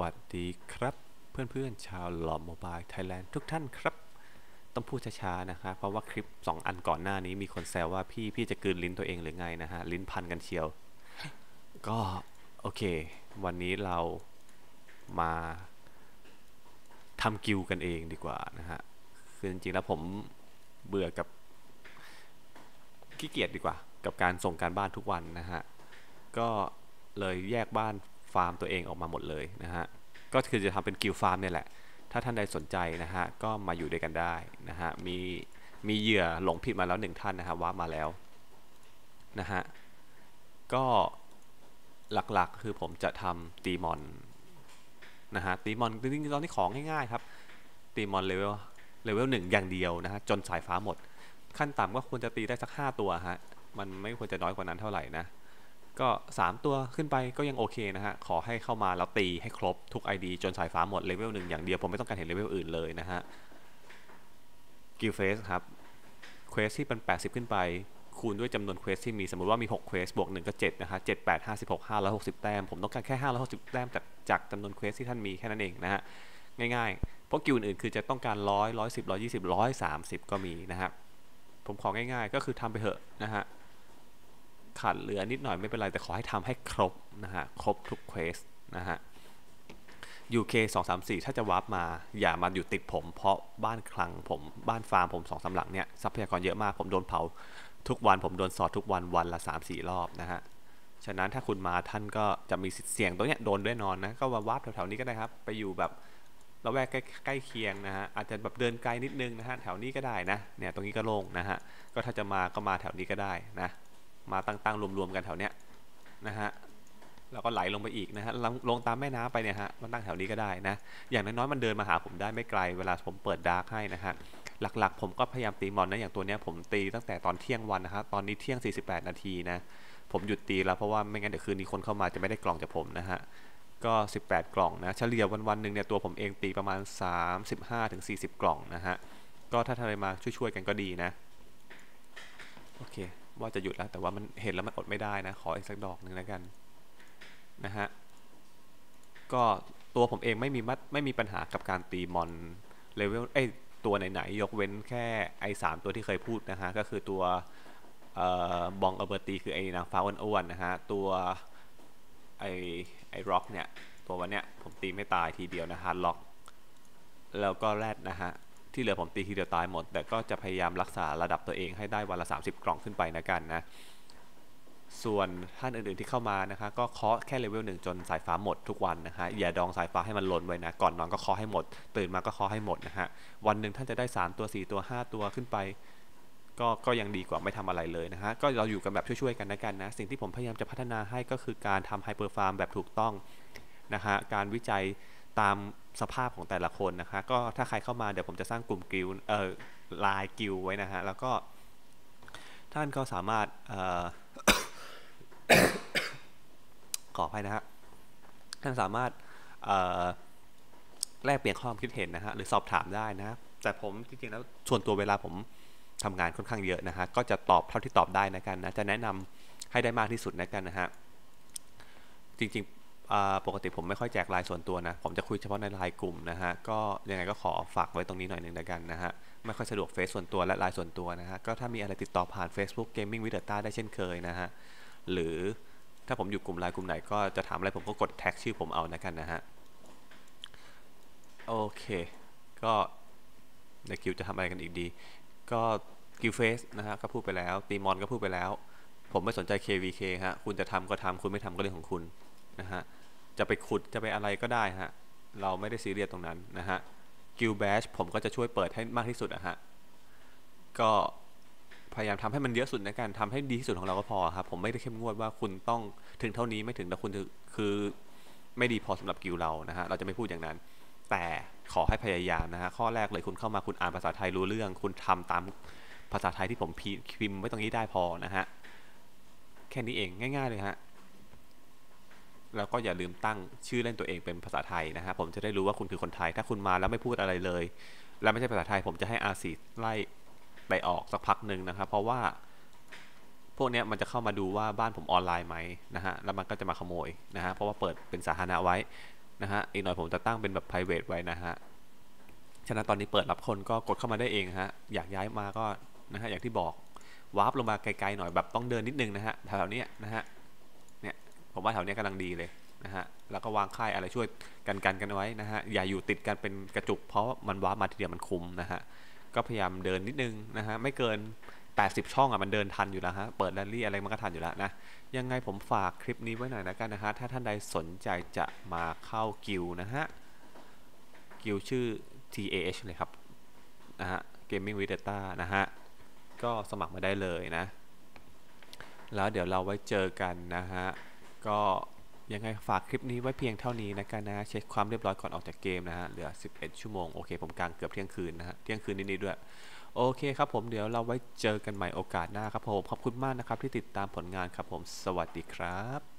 วัสดีครับ เพื่อนๆชาวหลอมโมบายไทยแลนด์ทุกท่านครับ ต้องพูดช้าๆนะครับเพราะว่าคลิป 2 อันก่อนหน้านี้มีคนแซวว่าพี่พี่จะกืนลิ้นตัวเองหรือไงนะฮะ ลิ้นพันกันเชียว ก็โอเค วันนี้เรามาทำกิวกันเองดีกว่านะฮะ คือจริงๆแล้วผมเบื่อกับขี้เกียจดีกว่า กับการส่งการบ้านทุกวันนะฮะ ก็เลยแยกบ้าน ฟาร์มตัวเองออกมาหมดเลยนะฮะ ก็คือจะทำเป็นกิลฟาร์มเนี่ยแหละ ถ้าท่านใดสนใจนะฮะ ก็มาอยู่ด้วยกันได้นะฮะ มีมีเหยื่อหลงผิดมาแล้วหนึ่งท่านนะฮะว่ามาแล้วนะฮะ ก็หลักๆคือผมจะทำตีมอนนะฮะตีมอนจริงๆตอนนี้ของง่ายๆครับตีมอนเลเวลเลเวลหนึ่งอย่างเดียวนะฮะจนสายฟ้าหมด ขั้นต่ำก็ควรจะตีได้สัก 5 ตัวฮะมันไม่ควรจะน้อยกว่านั้นเท่าไหร่นะ ก็ 3 ตัวขึ้นไปก็ยังโอเคนะฮะ ขอให้เข้ามาแล้วตีให้ครบทุก ID จนสายฟ้าหมดเลเวลหนึ่งอย่างเดียว ผมไม่ต้องการเห็นเลเวลอื่นเลยนะฮะกิลเฟสครับเควสที่เป็น 80 ขึ้นไป คูณด้วยจำนวนเควสที่มีสมมติว่ามี 6 เควสบวก 1 ก็ 7 นะฮะ 7 8 56 560 แต้ม ผมต้องการแค่ 560 แต้มจากจากจำนวนเควสที่ท่านมีแค่นั้นเองนะฮะ ง่ายๆ เพราะกิลอื่นคือจะต้องการ 100 110 120 130 ก็มีนะฮะผมของ่ายๆ ก็คือทำไปเถอะนะฮะ ขาดเหลือนิดหน่อยไม่เป็นไร แต่ขอให้ทำให้ครบนะฮะครบทุกเควสนะฮะ UK 2 3 4 ถ้าจะวาร์ปมา อย่ามาอยู่ติดผม เพราะบ้านคลังผมบ้านฟาร์มผมสองสาหลังเนี่ยทรัพยากรเยอะมากผมโดนเผาทุกวันผมโดนสอดทุกวันวันละ 3-4 รอบนะฮะ ฉะนั้นถ้าคุณมาท่านก็จะมีสิทธิ์เสี่ยงตรงเนี้ยโดนด้วยนอนนะ ก็มาวาร์ปแถวๆนี้ก็ได้ครับ ไปอยู่แบบเราแวกใกล้เคียงนะฮะ อาจจะแบบเดินไกลนิดนึงนะฮะ แถวนี้ก็ได้นะ เนี่ยตรงนี้ก็โล่งนะฮะ ก็ถ้าจะมาก็มาแถวนี้ก็ได้นะ มาตั้งๆรวมๆกันแถวเนี้ยนะฮะแล้วก็ไหลลงไปอีกนะฮะลงตามแม่น้ำไปเนี่ยฮะมันตั้งแถวนี้ก็ได้นะ อย่างน้อยๆมันเดินมาหาผมได้ไม่ไกลเวลาผมเปิดดาร์กให้นะฮะหลักๆ ผมก็พยายามตีมอนนะอย่างตัวเนี้ยผมตีตั้งแต่ตอนเที่ยงวันนะฮะตอนนี้เที่ยง 48 นาทีนะผมหยุดตีแล้วเพราะว่าไม่งั้นเดี๋ยวคืนนี้คนเข้ามาจะไม่ได้กล่องจากผมนะฮะก็ 18 กล่องนะเฉลี่ยวันวันหนึ่งเนี่ยตัวผมเองตีประมาณ 35-40 กล่องนะฮะก็ถ้าทะเลมาช่วยๆกันก็ดีนะโอเค ว่าจะหยุดแล้ว แต่ว่ามันเห็นแล้วมันอดไม่ได้นะ ขออีกสักดอกหนึ่งแล้วกันนะฮะก็ตัวผมเองไม่มีมัดไม่มีปัญหากับการตีมอนเลเวลเอ้ตัวไหนๆยกเว้นแค่ไอ้สามตัวที่เคยพูดนะฮะก็คือตัวบองเอเบอร์ตีคือไอ้นางฟ้าอ้วนๆนะฮะตัวไอ้ไอ้ร็อกเนี่ยตัววันเนี้ยผมตีไม่ตายทีเดียวนะฮะล็อก แล้วก็แรดนะฮะ ที่เหลือผมตีทีเดียวตายหมด แต่ก็จะพยายามรักษาระดับตัวเองให้ได้วันละ 30 กล่องขึ้นไปนะกันนะ ส่วนท่านอื่นๆที่เข้ามานะคะ ก็เคาะแค่เลเวลหนึ่งจนสายฟ้าหมดทุกวันนะฮะอย่าดองสายฟ้าให้มันหล่นไว้นะ ก่อนนอนก็เคาะให้หมด ตื่นมาก็เคาะให้หมดนะฮะ วันหนึ่งท่านจะได้ 3 ตัว 4 ตัว 5 ตัวขึ้นไปก็ก็ยังดีกว่าไม่ทำอะไรเลยนะฮะ ก็เราอยู่กันแบบช่วยๆกันนะกันนะ สิ่งที่ผมพยายามจะพัฒนาให้ก็คือการทำไฮเปอร์ฟาร์มแบบถูกต้องนะฮะ การวิจัยตาม สภาพของแต่ละคนนะคะ ก็ถ้าใครเข้ามาเดี๋ยวผมจะสร้างกลุ่มกิลเอ่อไลน์กิลไว้นะฮะ แล้วก็ท่านก็สามารถเอ่อขออภัยนะฮะ ท่านสามารถแลกเปลี่ยนความคิดเห็นนะฮะ หรือสอบถามได้นะ แต่ผมจริงๆแล้วส่วนตัวเวลาผมทำงานค่อนข้างเยอะนะฮะ ก็จะตอบเท่าที่ตอบได้นะกันนะ จะแนะนำให้ได้มากที่สุดนะกันนะฮะ จริงๆ ปกติผมไม่ค่อยแจกไลน์ส่วนตัวนะ ผมจะคุยเฉพาะในไลน์กลุ่มนะฮะ ก็ยังไงก็ขอฝากไว้ตรงนี้หน่อยหนึ่งนะกันนะฮะ ไม่ค่อยสะดวกเฟซส่วนตัวและไลน์ส่วนตัวนะฮะ ก็ถ้ามีอะไรติดต่อผ่าน Facebook Gaming with Data ได้เช่นเคยนะฮะ หรือถ้าผมอยู่กลุ่มไลน์กลุ่มไหนก็จะถามอะไรผมก็กดแท็กชื่อผมเอานะกันนะฮะ โอเค ก็ในกิวจะทำอะไรกันอีกดี ก็กิวเฟสนะฮะก็พูดไปแล้ว ตีมอนก็พูดไปแล้ว ผมไม่สนใจ KVK ฮะ คุณจะทำก็ทำคุณไม่ทำก็เรื่องของคุณนะฮะ จะไปขุดจะไปอะไรก็ได้ฮะ เราไม่ได้ซีเรียสตรงนั้นนะฮะกิลแบชผมก็จะช่วยเปิดให้มากที่สุดอะฮะ ก็พยายามทำให้มันเยอะสุดในการทำให้ดีที่สุดของเราก็พอครับ ผมไม่ได้เข้มงวดว่าคุณต้องถึงเท่านี้ไม่ถึงแต่คุณคือไม่ดีพอสำหรับกิลเรานะฮะ เราจะไม่พูดอย่างนั้น แต่ขอให้พยายามนะฮะ ข้อแรกเลยคุณเข้ามาคุณอ่านภาษาไทยรู้เรื่อง คุณทำตามภาษาไทยที่ผมพิมพ์ไว้ตรงนี้ได้พอนะฮะ แค่นี้เองง่าย ๆ เลยฮะ แล้วก็อย่าลืมตั้งชื่อเล่นตัวเองเป็นภาษาไทยนะฮะผมจะได้รู้ว่าคุณคือคนไทย ถ้าคุณมาแล้วไม่พูดอะไรเลย แล้วไม่ใช่ภาษาไทย ผมจะให้อาซีไล่ไปออกสักพักหนึ่งนะครับ เพราะว่าพวกนี้มันจะเข้ามาดูว่าบ้านผมออนไลน์ไหมนะฮะ แล้วมันก็จะมาขโมยนะฮะ เพราะว่าเปิดเป็นสาธารณะไว้นะฮะ อีกหน่อยผมจะตั้งเป็นแบบ private ไว้นะฮะ ฉะนั้นตอนนี้เปิดรับคนก็กดเข้ามาได้เองฮะ อยากย้ายมาก็นะฮะ อย่างที่บอกวาร์ปลงมาไกลๆหน่อยแบบต้องเดินนิดนึงนะฮะ แถวๆนี้นะฮะ ผมว่าแถวเนี้ยกำลังดีเลยนะฮะแล้วก็วางค่ายอะไรช่วยกันกันกันไว้นะฮะอย่าอยู่ติดกันเป็นกระจุก เพราะมันว้ามาทีเดียวมันคุมนะฮะก็พยายามเดินนิดนึงนะฮะไม่เกิน 80 ช่องอะมันเดินทันอยู่แล้วฮะเปิดแรลลี่อะไรมันก็ทันอยู่แล้วนะยังไงผมฝากคลิปนี้ไว้หน่อยนะกันนะฮะถ้าท่านใดสนใจจะมาเข้ากิลนะฮะกิลชื่อ TAH เลยครับนะฮะ Gaming with Data นะฮะ ก็สมัครมาได้เลยนะ แล้วเดี๋ยวเราไว้เจอกันนะฮะ ก็ยังไงฝากคลิปนี้ไว้เพียงเท่านี้นะกันนะ เช็คความเรียบร้อยก่อนออกจากเกมนะฮะ เหลือ 11 ชั่วโมง โอเค ผมกลางเกือบเที่ยงคืนนะฮะ เที่ยงคืนนิดๆด้วย โอเคครับผมเดี๋ยวเราไว้เจอกันใหม่โอกาสหน้าครับผม ขอบคุณมากนะครับที่ติดตามผลงานครับผม สวัสดีครับ